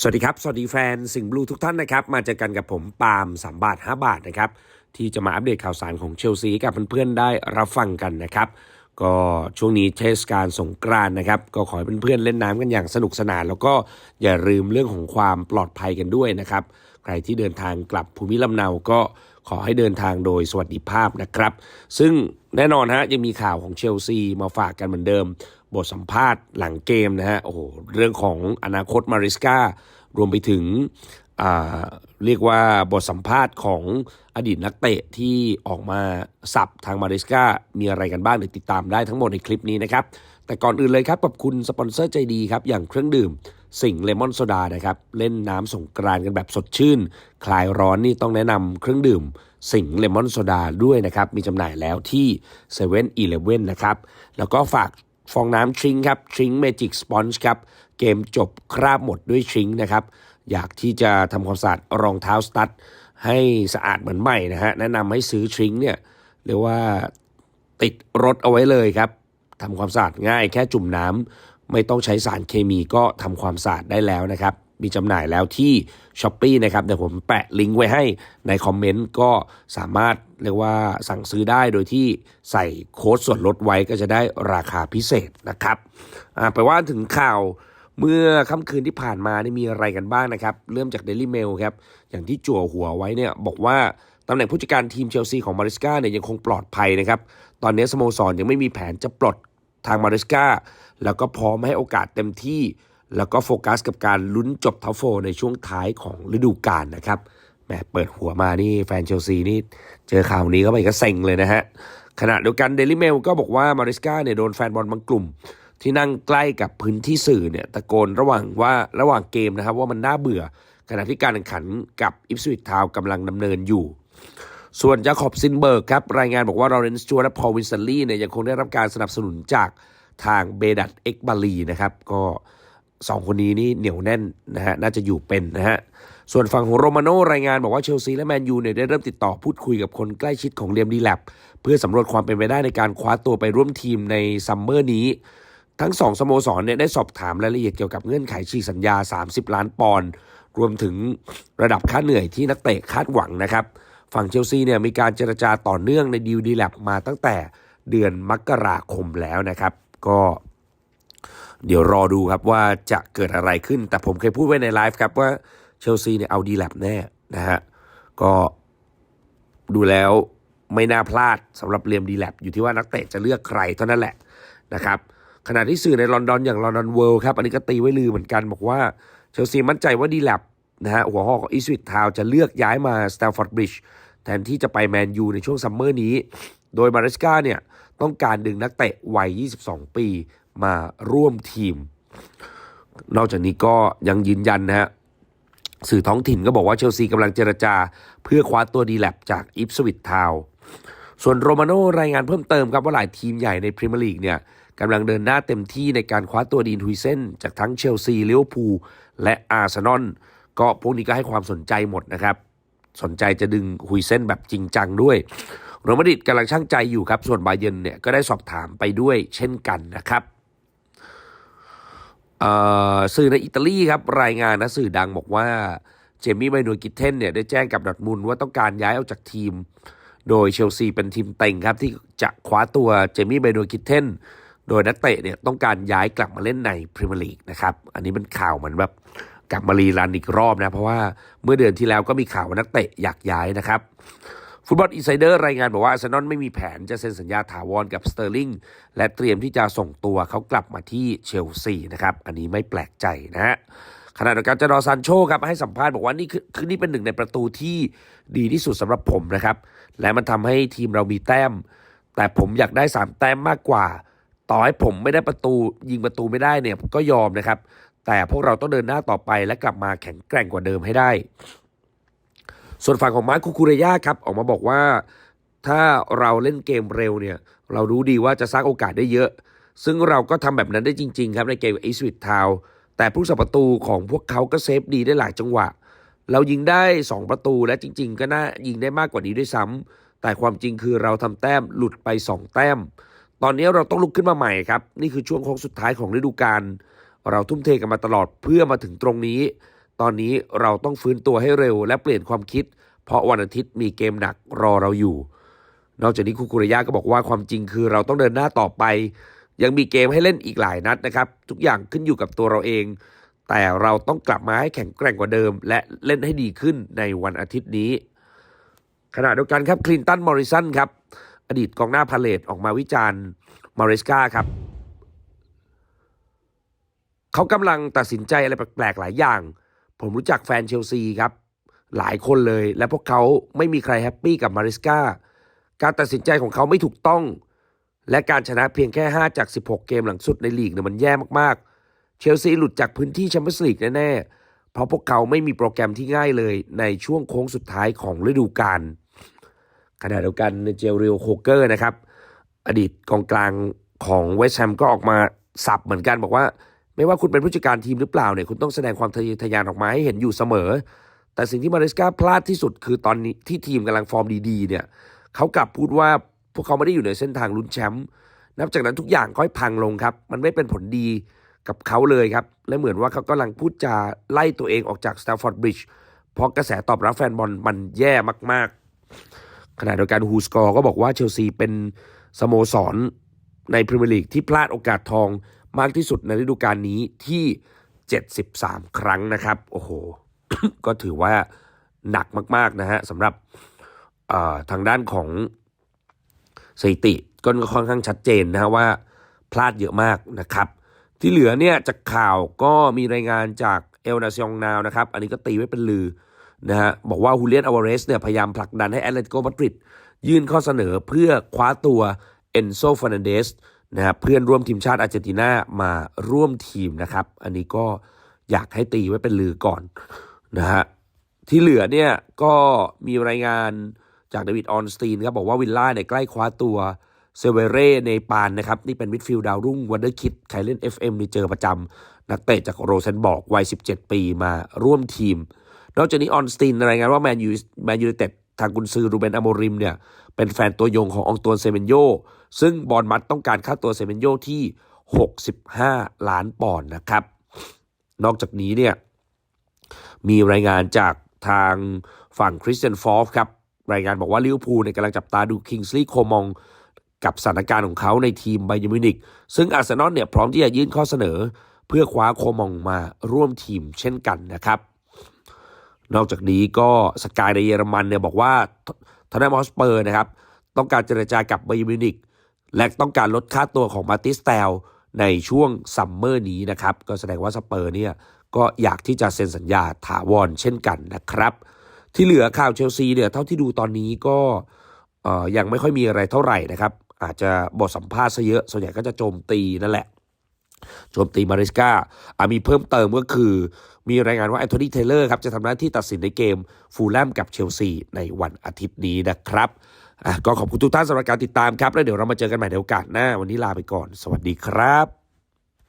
สวัสดีครับ สวัสดีแฟนสิงห์บลูทุกท่านนะครับ มาเจอกันกับผมปาล์ม3บาท5บาทนะครับ ที่จะมาอัปเดตข่าวสารของเชลซีกับเพื่อนๆได้รับฟังกันนะครับ ก็ช่วงนี้เทศกาลสงกรานต์นะครับ ก็ขอให้เพื่อนๆเล่นน้ำกันอย่างสนุกสนาน แล้วก็อย่าลืมเรื่องของความปลอดภัยกันด้วยนะครับ ใครที่เดินทางกลับภูมิลำเนาก็ขอให้เดินทางโดยสวัสดิภาพนะครับ ซึ่งแน่นอนฮะยังมีข่าวของเชลซีมาฝากกันเหมือนเดิม บทสัมภาษณ์หลังเกมนะฮะโอ้โหเรื่องของอนาคตมาริสการวมไปถึงเรียกว่าบทสัมภาษณ์ของอดีตนักเตะที่ออกมาสับทางมาริสกามีอะไรกันบ้างเดี๋ยวติดตามได้ทั้งหมดในคลิปนี้นะครับ แต่ก่อนอื่นเลยครับขอบคุณสปอนเซอร์ใจดีครับ อย่างเครื่องดื่มสิงเลมอนโซดานะครับ เล่นน้ำสงกรานต์กันแบบสดชื่น คลายร้อนนี่ต้องแนะนำเครื่องดื่มสิงเลมอนโซดาด้วยนะครับ มีจำหน่ายแล้วที่7 e เ e ่ e อนะครับ แล้วก็ฝาก ฟองน้ำทริงครับทริงเมจิกสปอนจ์ครับ เกมจบคราบหมดด้วยทริงนะครับ อยากที่จะทำความสะอาดรองเท้าสตั๊ดให้สะอาดเหมือนใหม่นะฮะ แนะนำให้ซื้อทริงเนี่ยเรียกว่าติดรถเอาไว้เลยครับทำความสะอาดง่ายแค่จุ่มน้ำไม่ต้องใช้สารเคมีก็ทำความสะอาดได้แล้วนะครับ มีจำหน่ายแล้วที่ s h อ p e e นะครับเดี๋ยวผมแปะลิงก์ไว้ให้ในคอมเมนต์ก็สามารถเรียกว่าสั่งซื้อได้โดยที่ใส่โค้ดส่วนลดไว้ก็จะได้ราคาพิเศษนะครับไปว่าถึงข่าวเมื่อค่ำคืนที่ผ่านมานี่มีอะไรกันบ้างนะครับ เริ่มจาก Daily Mail ครับ อย่างที่จั่วหัวไว้เนี่ยบอกว่าตำแหน่งผู้จัดการทีมเชลซีของมาริสกาเนี่ยยังคงปลอดภัยนะครับ ตอนนี้สโมสรยังไม่มีแผนจะปลดทางมาริสกาแล้วก็พร้อมให้โอกาสเต็มที่ แล้วก็โฟกัสกับการลุ้นจบท็อปโฟในช่วงท้ายของฤดูกาลนะครับแหมเปิดหัวมานี่แฟนเชลซีนี่เจอข่าวนี้เข้าไปก็เซ็งเลยนะฮะขณะเดียวกันเดลิเมลก็บอกว่ามาริสกาเนี่ยโดนแฟนบอลบางกลุ่ม ที่นั่งใกล้กับพื้นที่สื่อเนี่ยตะโกนระหว่างว่าระหว่างเกมนะครับว่ามันน่าเบื่อ ขณะที่การแข่งขันกับอิฟสวิตทาวกำลังดำเนินอยู่ส่วนจาคอบซินเบิร์กครับ รายงานบอกว่าลอเรนซ์จูและพอลวินสันลี่เนี่ยยังคงได้รับการสนับสนุนจากทางเบดัตเอ็กบาลีนะครับ ก็ สองคนนี้นี่เหนียวแน่นนะฮะน่าจะอยู่เป็นนะฮะส่วนฝั่งของโรมาโนรายงานบอกว่าเชลซีและแมนยูเนี่ยได้เริ่มติดต่อพูดคุยกับคนใกล้ชิดของเลียมดีแลบเพื่อสำรวจความเป็นไปได้ในการคว้าตัวไปร่วมทีมในซัมเมอร์นี้ ทั้งสองสโมสรเนี่ยได้สอบถามรายละเอียดเกี่ยวกับเงื่อนไขฉีกสัญญา 30 ล้านปอนด์รวมถึงระดับค่าเหนื่อยที่นักเตะคาดหวังนะครับฝั่งเชลซีเนี่ยมีการเจรจาต่อเนื่องในดีลดีแลบมาตั้งแต่เดือนมกราคมแล้วนะครับ ก็ เดี๋ยวรอดูครับว่าจะเกิดอะไรขึ้น แต่ผมเคยพูดไว้ในไลฟ์ครับว่าเชลซีเนี่ยเอาดีแลบแน่นะฮะ ก็ดูแล้วไม่น่าพลาดสำหรับเรียมดีแลบอยู่ที่ว่านักเตะจะเลือกใครเท่านั้นแหละนะครับขณะที่สื่อในลอนดอนอย่างลอนดอนเวิลด์ครับ อันนี้ก็ตีไว้ลือเหมือนกันบอกว่าเชลซีมั่นใจว่าดีแลบนะฮะหัวหอกของอีสวิตทาวจะเลือกย้ายมาสแตลฟอร์ดบริดจ์แทนที่จะไปแมนยูในช่วงซัมเมอร์นี้ โดยมาริสกาเนี่ยต้องการดึงนักเตะวัย 22 ปี มาร่วมทีม นอกจากนี้ก็ยังยืนยันนะฮะสื่อท้องถิ่นก็บอกว่าเชลซีกำลังเจรจา เพื่อคว้าตัวดีแลบจากอิฟสวิตทาวส่วนโรมาโนรายงานเพิ่มเติมครับว่าหลายทีมใหญ่ในพรีเมียร์ลีกเนี่ยกำลังเดินหน้าเต็มที่ในการคว้าตัวดีนทุยเซนจากทั้งเชลซีลิเวอร์พูลและอาร์เซนอลก็พวกนี้ก็ให้ความสนใจหมดนะครับ สนใจจะดึงฮุยเซนแบบจริงจังด้วยโรมาดริดกำลังช่างใจอยู่ครับ ส่วนบาเยนเนี่ยก็ได้สอบถามไปด้วยเช่นกันนะครับ สื่อในอิตาลีครับรายงานนะสื่อดังบอกว่าเจมี่ไมโนกิเทนเนี่ยได้แจ้งกับดอทมุนว่าต้องการย้ายออกจากทีม โดยเชลซีเป็นทีมเต็งครับที่จะคว้าตัวเจมี่ไมโนกิเทนโดยนักเตะเนี่ยต้องการย้ายกลับมาเล่นในพรีเมียร์ลีกนะครับอันนี้เป็นข่าวเหมือนแบบกลับมารีรันอีกรอบนะเพราะว่าเมื่อเดือนที่แล้วก็มีข่าวว่านักเตะอยากย้ายนะครับ ฟุตบอลอินไซเดอร์รายงานบอกว่าอาร์เซนอลไม่มีแผนจะเซ็นสัญญาถาวรกับสเตอร์ลิงและเตรียมที่จะส่งตัวเขากลับมาที่เชลซีนะครับอันนี้ไม่แปลกใจนะฮะขณะเดียวกันจารอซานโชครับให้สัมภาษณ์บอกว่านี่คือคือนี่เป็นหนึ่งในประตูที่ดีที่สุดสำหรับผมนะครับ และมันทำให้ทีมเรามีแต้ม แต่ผมอยากได้สามแต้มมากกว่า ต่อให้ผมไม่ได้ประตูยิงประตูไม่ได้เนี่ยก็ยอมนะครับ แต่พวกเราต้องเดินหน้าต่อไปและกลับมาแข็งแกร่งกว่าเดิมให้ได้ ส่วนฝั่งของมาร์คคูคูเรยาครับออกมาบอกว่า ถ้าเราเล่นเกมเร็วเนี่ยเรารู้ดีว่าจะสร้างโอกาสได้เยอะ ซึ่งเราก็ทำแบบนั้นได้จริง ๆ ครับในเกมอีสวิตทาวแต่ผู้สับประตูของพวกเขาก็เซฟดีได้หลายจังหวะ เรายิงได้ 2 ประตูและจริง ๆ ก็น่ายิงได้มากกว่านี้ด้วยซ้ำแต่ความจริงคือเราทำแต้มหลุดไป 2 แต้ม ตอนนี้เราต้องลุกขึ้นมาใหม่ครับ นี่คือช่วงโค้งสุดท้ายของฤดูกาลเราทุ่มเทกันมาตลอดเพื่อมาถึงตรงนี้ ตอนนี้เราต้องฟื้นตัวให้เร็วและเปลี่ยนความคิด เพราะวันอาทิตย์มีเกมหนักรอเราอยู่ นอกจากนี้คุกุระยะก็บอกว่าความจริงคือเราต้องเดินหน้าต่อไป ยังมีเกมให้เล่นอีกหลายนัดนะครับ ทุกอย่างขึ้นอยู่กับตัวเราเอง แต่เราต้องกลับมาให้แข็งแกร่งกว่าเดิม และเล่นให้ดีขึ้นในวันอาทิตย์นี้ ขณะเดียวกันครับคลินตันมอริสันครับอดีตกองหน้าพาเลตออกมาวิจารณ์มาริสกาครับเขากำลังตัดสินใจอะไรแปลกๆหลายอย่าง ผมรู้จักแฟนเชลซีครับหลายคนเลย และพวกเขาไม่มีใครแฮปปี้กับมาริสกาการตัดสินใจของเขาไม่ถูกต้อง และการชนะเพียงแค่ 5 จาก 16 เกมหลังสุดในลีกเนี่ยมันแย่มากๆ เชลซีหลุดจากพื้นที่แชมเปี้ยนส์ลีกแน่ๆ เพราะพวกเขาไม่มีโปรแกรมที่ง่ายเลยในช่วงโค้งสุดท้ายของฤดูกาลขณะเดียวกันเจลเรียลโคเกอร์นะครับ อดีตกองกลางของเวสต์แฮมก็ออกมาสับเหมือนกันบอกว่า ไม่ว่าคุณเป็นผู้จัดการทีมหรือเปล่าเนี่ยคุณต้องแสดงความทะเยอทะยานออกมาให้เห็นอยู่เสมอ แต่สิ่งที่มาริสกาพลาดที่สุดคือตอนนี้ที่ทีมกำลังฟอร์มดีๆเนี่ยเขากลับพูดว่าพวกเขาไม่ได้อยู่ในเส้นทางลุ้นแชมป์นับจากนั้นทุกอย่างค่อยพังลงครับ มันไม่เป็นผลดีกับเขาเลยครับ และเหมือนว่าเขากำลังพูดจาไล่ตัวเองออกจากสแตมฟอร์ดบริดจ์เพราะกระแสตอบรับแฟนบอลมันแย่มาก ๆ ขณะเดียวกันฮูสกอร์ก็บอกว่าเชลซีเป็นสโมสรในพรีเมียร์ลีกที่พลาดโอกาสทอง มากที่สุดในฤดูกาลนี้ที่ 73 ครั้งนะครับ โอ้โห ก็ถือว่าหนักมาก ๆ นะฮะสำหรับทางด้านของสถิติก็ค่อนข้างชัดเจนนะว่าพลาดเยอะมากนะครับ ที่เหลือเนี่ยจากข่าวก็มีรายงานจากเอลนาซองนาวนะครับ อันนี้ก็ตีไว้เป็นลือนะฮะบอกว่าฮูเลียนอวาเรสเนี่ยพยายามผลักดันให้แอตเลติโกมาดริดยื่นข้อเสนอเพื่อคว้าตัวเอนโซฟ r น a นเดส นะครับเพื่อนร่วมทีมชาติอาร์เจนตินามาร่วมทีมนะครับ อันนี้ก็อยากให้ตีไว้เป็นลือก่อนนะฮะที่เหลือเนี่ยก็มีรายงานจากเดวิดออนสตีนครับบอกว่าวิลล่าเนี่ยใกล้คว้าตัวเซเวเร่ในปานนะครับ นี่เป็นมิดฟิลด์ดาวรุ่งวันเดอร์คิดใครเล่น FM นี่เจอประจำนักเตะจากโรเซนบอกวัย 17 ปีมาร่วมทีม นอกจากนี้ออนสตีนรายงานว่าแมนยูแมนยูเต็ดทางกุนซือรูเบนอโมริมเนี่ยเป็นแฟนตัวยงขององตวนเซเมนโย ซึ่งบอลมัดต้องการค่าตัวเซเมนโยที่ 65 ล้านปอนด์นะครับ นอกจากนี้เนี่ยมีรายงานจากทางฝั่งคริสเตียนฟอร์ฟครับ รายงานบอกว่าลิเวอร์พูลเนี่ยกำลังจับตาดูคิงส์ลีย์โคมองกับสถานการณ์ของเขาในทีมไบเยร์มิวนิกซึ่งอาร์เซนอลเนี่ยพร้อมที่จะยื่นข้อเสนอ เพื่อคว้าโคมองมาร่วมทีมเช่นกันนะครับ นอกจากนี้ก็สกายในเยอรมันเนี่ยบอกว่าทอนแนมอสเปอร์นะครับ ต้องการเจรจากับไบเยร์มิวนิก และต้องการลดค่าตัวของมาติสเตลในช่วงซัมเมอร์นี้นะครับ ก็แสดงว่าสเปอร์เนี่ยก็อยากที่จะเซ็นสัญญาถาวรเช่นกันนะครับ ที่เหลือข่าวเชลซีเนี่ยเท่าที่ดูตอนนี้ก็ยังไม่ค่อยมีอะไรเท่าไหร่นะครับ อาจจะบทสัมภาษณ์ซะเยอะส่วนใหญ่ก็จะโจมตีนั่นแหละโจมตีมาริสกาอะมีเพิ่มเติมก็คือ มีรายงานว่าแอนโทนีเทเลอร์ครับจะทำหน้าที่ตัดสินในเกมฟูลแลมกับเชลซีในวันอาทิตย์นี้นะครับ ก็ขอบคุณทุกท่านสำหรับการติดตามครับ แล้วเดี๋ยวเรามาเจอกันใหม่ในโอกาสหน้า วันนี้ลาไปก่อน สวัสดีครับ